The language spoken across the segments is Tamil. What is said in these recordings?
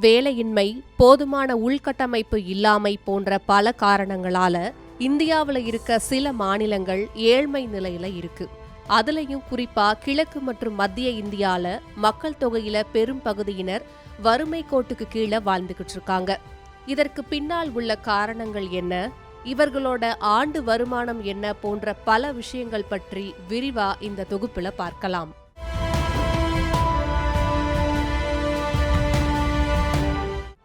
வேலையின்மை போதுமான உள்கட்டமைப்பு இல்லாமை போன்ற பல காரணங்களால இந்தியாவில் இருக்க சில மாநிலங்கள் ஏழ்மை நிலையில இருக்கு. அதுலயும் குறிப்பா கிழக்கு மற்றும் மத்திய இந்தியால மக்கள் தொகையில பெரும் பகுதியினர் வறுமை கோட்டுக்கு கீழே வாழ்ந்துகிட்டு இருக்காங்க. இதற்கு பின்னால் உள்ள காரணங்கள் என்ன? இவர்களோட ஆண்டு வருமானம் என்ன? போன்ற பல விஷயங்கள் பற்றி விரிவா இந்த தொகுப்புல பார்க்கலாம்.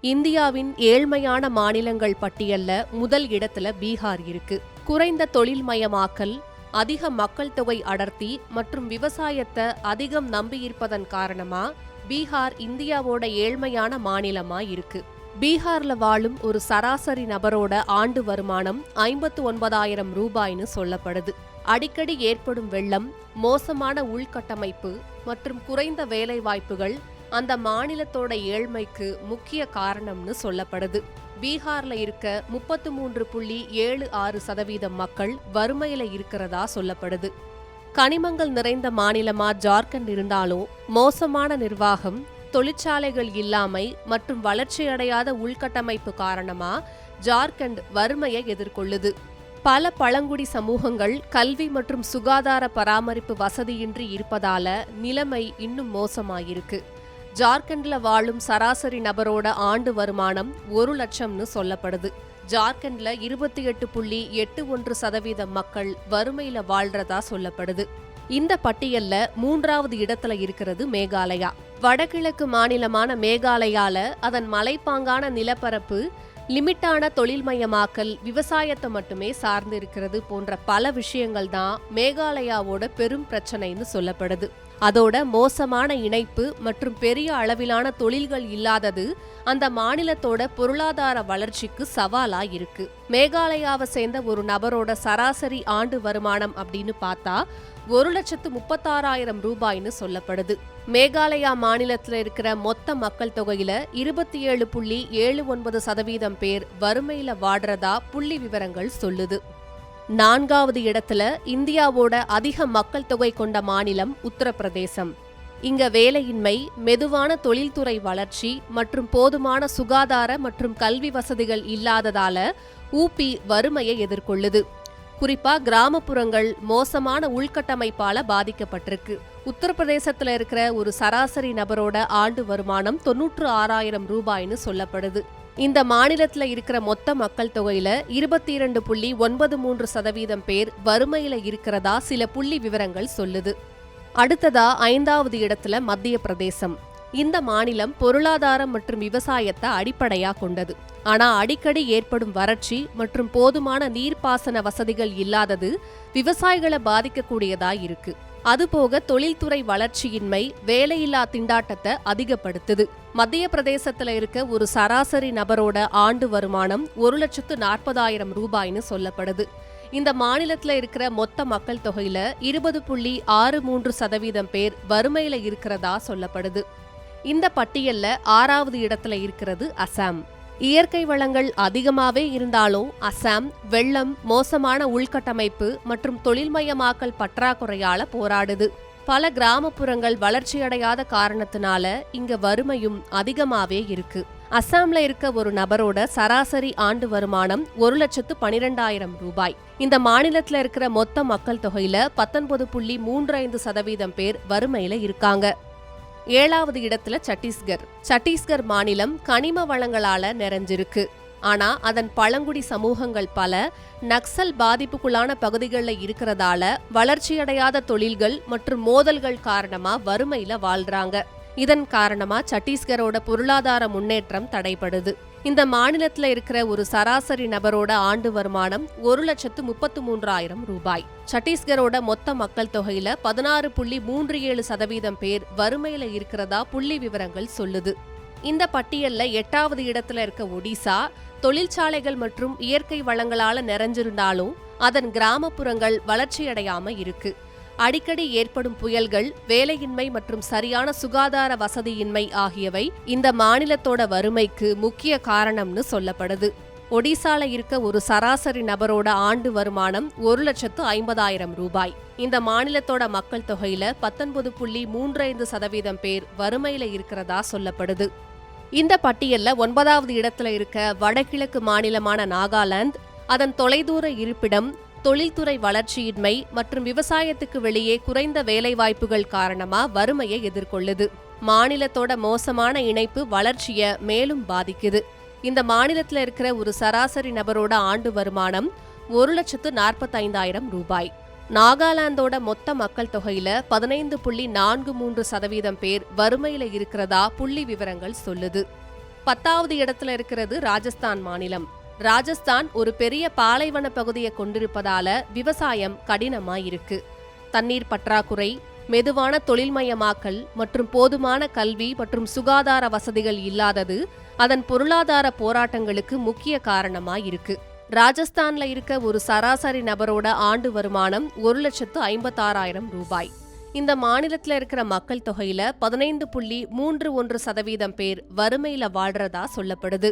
இந்தியாவின் ஏழ்மையான மாநிலங்கள் பட்டியல்ல முதல் இடத்துல பீகார் இருக்கு. குறைந்த தொழில்மயமாக்கல் அதிக மக்கள் தொகை அடர்த்தி மற்றும் விவசாயத்தை அதிகம் நம்பியிருப்பதன் காரணமா பீகார் இந்தியாவோட ஏழ்மையான மாநிலமா இருக்கு. பீகார்ல வாழும் ஒரு சராசரி நபரோட ஆண்டு வருமானம் ஐம்பத்து ஒன்பதாயிரம் ரூபாய்னு சொல்லப்படுது. அடிக்கடி ஏற்படும் வெள்ளம் மோசமான உள்கட்டமைப்பு மற்றும் குறைந்த வேலைவாய்ப்புகள் அந்த மாநிலத்தோட ஏழ்மைக்கு முக்கிய காரணம்னு சொல்லப்படுது. பீகார்ல இருக்க முப்பத்து மூன்று புள்ளி ஏழு ஆறு சதவீதம் மக்கள் வறுமையில இருக்கிறதா சொல்லப்படுது. கனிமங்கள் நிறைந்த மாநிலமா ஜார்க்கண்ட் இருந்தாலும் மோசமான நிர்வாகம் தொழிற்சாலைகள் இல்லாமை மற்றும் வளர்ச்சியடையாத உள்கட்டமைப்பு காரணமா ஜார்க்கண்ட் வறுமையை எதிர்கொள்ளுது. பல பழங்குடி சமூகங்கள் கல்வி மற்றும் சுகாதார பராமரிப்பு வசதியின்றி இருப்பதால நிலைமை இன்னும் மோசமாயிருக்கு. ஜார்க்கண்ட்ல வாழும் சராசரி நபரோட ஆண்டு வருமானம் ஒரு லட்சம்னு சொல்லப்படுது. ஜார்க்கண்ட்ல இருபத்தி எட்டு புள்ளி எட்டு ஒன்று சதவீதம் மக்கள் வறுமையில வாழ்றதா சொல்லப்படுது. இந்த பட்டியல்ல மூன்றாவது இடத்துல இருக்கிறது மேகாலயா. வடகிழக்கு மாநிலமான மேகாலயால அதன் மலைப்பாங்கான நிலப்பரப்பு லிமிட்டான தொழில்மயமாக்கல் விவசாயத்தை மட்டுமே சார்ந்து இருக்கிறது போன்ற பல விஷயங்கள் தான் மேகாலயாவோட பெரும் பிரச்சனைன்னு சொல்லப்படுது. அதோட மோசமான இணைப்பு மற்றும் பெரிய அளவிலான தொழில்கள் இல்லாதது அந்த மாநிலத்தோட பொருளாதார வளர்ச்சிக்கு சவாலா இருக்கு மேகாலயாவை சேர்ந்த ஒரு நபரோட சராசரி ஆண்டு வருமானம் அப்படின்னு பார்த்தா ஒரு லட்சத்து முப்பத்தாறாயிரம் ரூபாய்னு சொல்லப்படுது. மேகாலயா மாநிலத்தில் இருக்கிற மொத்த மக்கள் தொகையில இருபத்தி ஏழு புள்ளி ஏழு ஒன்பது சதவீதம் பேர் வறுமையில வாடுறதா புள்ளி விவரங்கள் சொல்லுது. நான்காவது இடத்துல இந்தியாவோட அதிக மக்கள் தொகை கொண்ட மாநிலம் உத்தரப்பிரதேசம். இங்க வேலையின்மை மெதுவான தொழில்துறை வளர்ச்சி மற்றும் போதுமான சுகாதார மற்றும் கல்வி வசதிகள் இல்லாததால ஊபி வறுமையை எதிர்கொள்ளுது. குறிப்பா கிராமப்புறங்கள் மோசமான உள்கட்டமைப்பால பாதிக்கப்பட்டிருக்கு. உத்தரப்பிரதேசத்துல இருக்கிற ஒரு சராசரி நபரோட ஆண்டு வருமானம் தொன்னூற்று ஆறாயிரம் ரூபாய்னு சொல்லப்படுது. இந்த மாநிலத்தில் இருக்கிற மொத்த மக்கள் தொகையில இருபத்தி இரண்டு புள்ளி ஒன்பது மூன்று சதவீதம் பேர் வறுமையில இருக்கிறதா சில புள்ளி விவரங்கள் சொல்லுது. அடுத்ததா ஐந்தாவது இடத்துல மத்திய பிரதேசம். இந்த மாநிலம் பொருளாதாரம் மற்றும் விவசாயத்தை அடிப்படையா கொண்டது. ஆனா அடிக்கடி ஏற்படும் வறட்சி மற்றும் போதுமான நீர்ப்பாசன வசதிகள் இல்லாதது விவசாயிகளை பாதிக்கக்கூடியதா இருக்கு. அதுபோக தொழில்துறை வளர்ச்சியின்மை வேலையில்லா திண்டாட்டத்தை அதிகப்படுத்துது. மத்திய பிரதேசத்துல இருக்க ஒரு சராசரி நபரோட ஆண்டு வருமானம் ஒரு லட்சத்து நாற்பதாயிரம் ரூபாய்னு சொல்லப்படுது. இந்த மாநிலத்துல இருக்கிற மொத்த மக்கள் தொகையில இருபது புள்ளி ஆறு மூன்று சதவீதம் பேர் வறுமையில இருக்கிறதா சொல்லப்படுது. இந்த பட்டியல்ல ஆறாவது இடத்துல இருக்கிறது அசாம். இயற்கை வளங்கள் அதிகமாவே இருந்தாலும் அசாம் வெள்ளம் மோசமான உள்கட்டமைப்பு மற்றும் தொழில்மயமாக்கல் பற்றாக்குறையால போராடுது. பல கிராமப்புறங்கள் வளர்ச்சியடையாத காரணத்தினால இங்க வறுமையும் அதிகமாவே இருக்கு. அசாம்ல இருக்க ஒரு நபரோட சராசரி ஆண்டு வருமானம் ஒரு லட்சத்து பனிரெண்டாயிரம் ரூபாய். இந்த மாநிலத்துல இருக்கிற மொத்த மக்கள் தொகையில பத்தொன்பது புள்ளி மூன்று ஐந்து சதவீதம் பேர் வறுமையில இருக்காங்க. ஏழாவது இடத்துல சத்தீஸ்கர் சத்தீஸ்கர் மாநிலம் கனிம வளங்களால நிறைஞ்சிருக்கு. ஆனா அதன் பழங்குடி சமூகங்கள் பல நக்சல் பாதிப்புக்குள்ளான பகுதிகளில் இருக்கிறதால வளர்ச்சியடையாத தொழில்கள் மற்றும் மோதல்கள் காரணமா வறுமையில வாழ்றாங்க. இதன் காரணமா சத்தீஸ்கரோட பொருளாதார முன்னேற்றம் தடைபடுது. இந்த மாநிலத்துல இருக்கிற ஒரு சராசரி நபரோட ஆண்டு வருமானம் ஒரு லட்சத்து முப்பத்து மூன்றாயிரம் ரூபாய். சத்தீஸ்கரோட மொத்த மக்கள் தொகையில பதினாறு புள்ளி மூன்று ஏழு சதவீதம் பேர் வறுமையில இருக்கிறதா புள்ளி விவரங்கள் சொல்லுது. இந்த பட்டியல்ல எட்டாவது இடத்துல இருக்க ஒடிசா தொழிற்சாலைகள் மற்றும் இயற்கை வளங்களால நிறைஞ்சிருந்தாலும் அதன் கிராமப்புறங்கள் வளர்ச்சியடையாம இருக்கு. அடிக்கடி ஏற்படும் புயல்கள் வேலையின்மை மற்றும் சரியான சுகாதார வசதியின்மை ஆகியவை இந்த மாநிலத்தோட வறுமைக்கு முக்கிய காரணம்னு சொல்லப்படுது. ஒடிசால இருக்க ஒரு சராசரி நபரோட ஆண்டு வருமானம் ஒரு லட்சத்து ஐம்பதாயிரம் ரூபாய். இந்த மாநிலத்தோட மக்கள் தொகையில பத்தொன்பது புள்ளி மூன்றைந்து சதவீதம் பேர் வறுமையில இருக்கிறதா சொல்லப்படுது. இந்த பட்டியல்ல ஒன்பதாவது இடத்துல இருக்க வடகிழக்கு மாநிலமான நாகாலாந்து அதன் தொலைதூர இருப்பிடம் தொழில்துறை வளர்ச்சியின்மை மற்றும் விவசாயத்துக்கு வெளியே குறைந்த வேலைவாய்ப்புகள் காரணமா வறுமையை எதிர்கொள்ளுது. மாநிலத்தோட மோசமான இணைப்பு வளர்ச்சிய மேலும் பாதிக்குது. இந்த மாநிலத்துல இருக்கிற ஒரு சராசரி நபரோட ஆண்டு வருமானம் ஒரு லட்சத்து நாற்பத்தைந்தாயிரம் ரூபாய். நாகாலாந்தோட மொத்த மக்கள் தொகையில பதினைந்து புள்ளி நான்கு மூன்று சதவீதம் பேர் வறுமையில இருக்கிறதா புள்ளி விவரங்கள் சொல்லுது. பத்தாவது இடத்துல இருக்கிறது ராஜஸ்தான் மாநிலம். ராஜஸ்தான் ஒரு பெரிய பாலைவன பகுதியை கொண்டிருப்பதால விவசாயம் கடினமாயிருக்கு. தண்ணீர் பற்றாக்குறை மெதுவான தொழில்மயமாக்கல் மற்றும் போதுமான கல்வி மற்றும் சுகாதார வசதிகள் இல்லாதது அதன் பொருளாதார போராட்டங்களுக்கு முக்கிய காரணமாயிருக்கு. ராஜஸ்தான்ல இருக்க ஒரு சராசரி நபரோட ஆண்டு வருமானம் ஒரு லட்சத்து ஐம்பத்தாறாயிரம் ரூபாய். இந்த மாநிலத்தில் இருக்கிற மக்கள் தொகையில பதினைந்து புள்ளி மூன்று ஒன்று சதவீதம் பேர் வறுமையில வாழ்றதா சொல்லப்படுது.